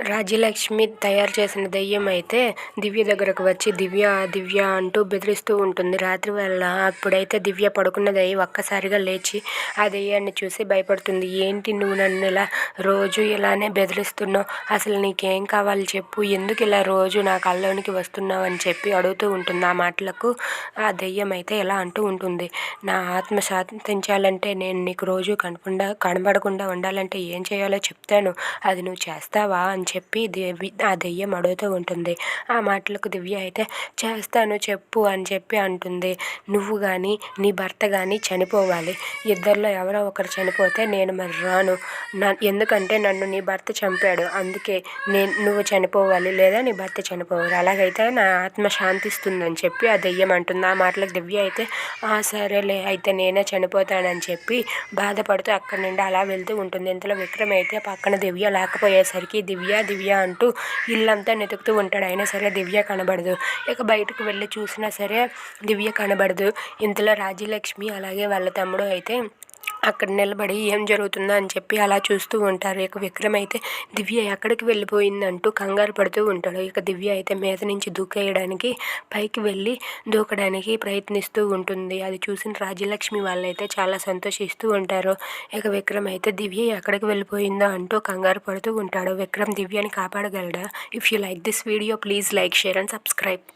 రాజ్యలక్ష్మి తయారు చేసిన దెయ్యం అయితే దివ్య దగ్గరకు వచ్చి దివ్య దివ్య అంటూ బెదిరిస్తూ ఉంటుంది. రాత్రి వేళ అప్పుడైతే దివ్య పడుకున్న పడుకున్నది ఒక్కసారిగా లేచి ఆ దెయ్యాన్ని చూసి భయపడుతుంది. ఏంటి నువ్వు నన్ను ఇలా రోజు ఇలానే బెదిరిస్తున్నావు? అసలు నీకేం కావాలి చెప్పు? ఎందుకు ఇలా రోజు నా కళ్ళలోనికి వస్తున్నావు అని చెప్పి అడుగుతూ ఉంటుంది. ఆ మాటలకు ఆ దెయ్యం అయితే ఇలా అంటూ ఉంటుంది. నా ఆత్మ శాంతించాలంటే నేను నీకు రోజు కనపకుండా కనబడకుండా ఉండాలంటే ఏం చేయాలో చెప్తాను. అది నువ్వు చేస్తావా అని చెప్పి దేవి ఆ దెయ్యం అడుగుతూ ఉంటుంది. ఆ మాటలకు దివ్య అయితే చేస్తాను చెప్పు అని చెప్పి అంటుంది. నువ్వు కానీ నీ భర్త కానీ చనిపోవాలి. ఇద్దరిలో ఎవరో ఒకరు చనిపోతే నేను మరి రాను. ఎందుకంటే నన్ను నీ భర్త చంపాడు. అందుకే నేను నువ్వు చనిపోవాలి లేదా నీ భర్త చనిపోవాలి. అలాగైతే నా ఆత్మ శాంతిస్తుందని చెప్పి ఆ దెయ్యం అంటుంది. ఆ మాటలకు దివ్య అయితే ఆ సరేలే అయితే నేనే చనిపోతానని చెప్పి బాధపడుతూ అక్కడి నుండి అలా వెళ్తూ ఉంటుంది. ఇంతలో విక్రమ్ అయితే పక్కన దివ్య లేకపోయేసరికి దివ్య దివ్య దివ్య అంటూ ఇల్లంతా వెతుకుతూ ఉంటాడు. అయినా సరే దివ్య కనబడదు. ఇక బయటకు వెళ్ళి చూసినా సరే దివ్య కనబడదు. ఇంతలో రాజ్యలక్ష్మి అలాగే వాళ్ళ తమ్ముడు అయితే అక్కడ నిలబడి ఏం జరుగుతుందో అని చెప్పి అలా చూస్తూ ఉంటారు. ఇక విక్రమ్ అయితే దివ్య ఎక్కడికి వెళ్ళిపోయిందంటూ కంగారు పడుతూ ఉంటాడు. ఇక దివ్య అయితే మీద నుంచి దూకేయడానికి పైకి వెళ్ళి దూకడానికి ప్రయత్నిస్తూ ఉంటుంది. అది చూసిన రాజ్యలక్ష్మి వాళ్ళైతే చాలా సంతోషిస్తూ ఉంటారు. ఇక విక్రమ్ అయితే దివ్య ఎక్కడికి వెళ్ళిపోయిందో అంటూ కంగారు పడుతూ ఉంటాడు. విక్రమ్ దివ్యని కాపాడగలడా? If you like this video please like share and subscribe